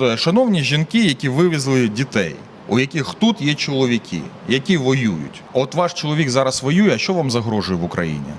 Е, Шановні жінки, які вивезли дітей, у яких тут є чоловіки, які воюють. От ваш чоловік зараз воює, а що вам загрожує в Україні?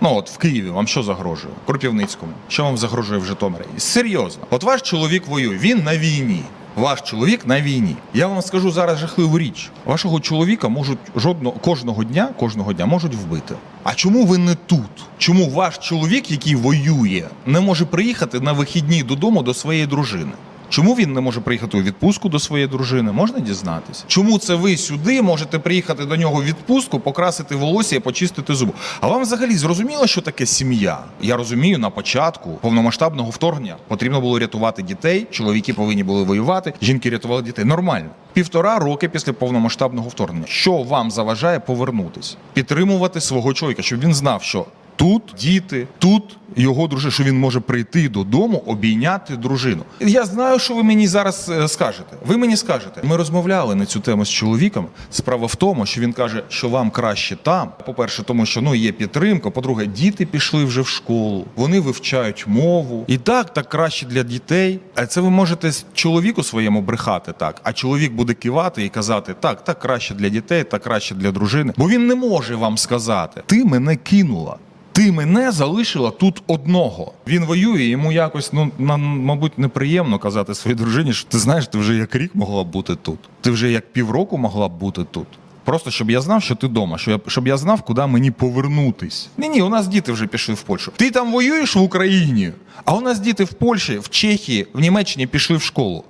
Ну от в Києві вам що загрожує? Кропівницькому. Що вам загрожує в Житомирі? Серйозно, от ваш чоловік воює, він на війні. Ваш чоловік на війні. Я вам скажу зараз жахливу річ. Вашого чоловіка можуть жодного кожного дня, кожного дня можуть вбити. А чому ви не тут? Чому ваш чоловік, який воює, не може приїхати на вихідні додому до своєї дружини? Чому він не може приїхати у відпустку до своєї дружини? Можна дізнатися? Чому це ви сюди можете приїхати до нього в відпустку, покрасити волосся і почистити зуби? А вам взагалі зрозуміло, що таке сім'я? Я розумію, на початку повномасштабного вторгнення потрібно було рятувати дітей. Чоловіки повинні були воювати, жінки рятували дітей. Нормально. Півтора роки після повномасштабного вторгнення. Що вам заважає повернутись? Підтримувати свого чоловіка, щоб він знав, що Тут діти, тут його дружина, що він може прийти додому, обійняти дружину. Я знаю, що ви мені зараз е, скажете. Ви мені скажете. Ми розмовляли на цю тему з чоловіком. Справа в тому, що він каже, що вам краще там. По-перше, тому що ну є підтримка. По-друге, діти пішли вже в школу, вони вивчають мову. І так, так краще для дітей. А це ви можете чоловіку своєму брехати так. А чоловік буде кивати і казати: так, так краще для дітей, так краще для дружини. Бо він не може вам сказати: ти мене кинула. Ти мене залишила тут одного. Він воює, йому якось ну на, мабуть неприємно казати своїй дружині, що ти знаєш, ти вже як рік могла б бути тут. Ти вже як півроку могла б бути тут. Просто щоб я знав, що ти вдома, щоб я, щоб я знав, куди мені повернутись. Ні, ні, у нас діти вже пішли в Польщу. Ти там воюєш в Україні, а у нас діти в Польщі, в Чехії, в Німеччині пішли в школу.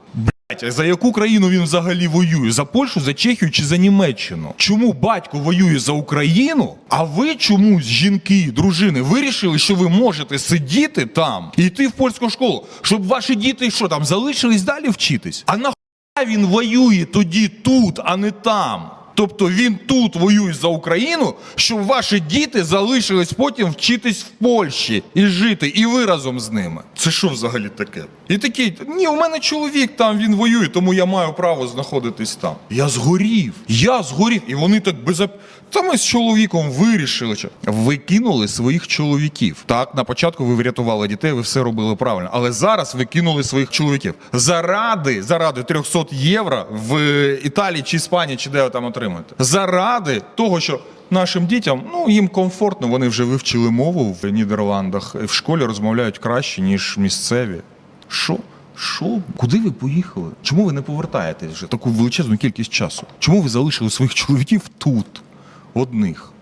Блять, а за яку країну він взагалі воює? За Польщу, за Чехію чи за Німеччину? Чому батько воює за Україну? А ви чомусь, жінки, дружини, вирішили, що ви можете сидіти там і йти в польську школу, щоб ваші діти що там залишились далі вчитись? А нахуя він воює тоді тут, а не там? Тобто він тут воює за Україну, щоб ваші діти залишились потім вчитись в Польщі і жити, і ви разом з ними. Це що взагалі таке? І такий, ні, у мене чоловік там він воює, тому я маю право знаходитись там. Я згорів, я згорів, і вони так без Та ми з чоловіком вирішили. що Ви кинули своїх чоловіків. Так, на початку ви врятували дітей, ви все робили правильно. Але зараз ви кинули своїх чоловіків. Заради, заради 300 євро в Італії чи Іспанії, чи де ви там отримуєте. Заради того, що нашим дітям ну їм комфортно, вони вже вивчили мову в Нідерландах. В школі розмовляють краще, ніж місцеві. Що? Що? Куди ви поїхали? Чому ви не повертаєтесь вже таку величезну кількість часу? Чому ви залишили своїх чоловіків тут, одних?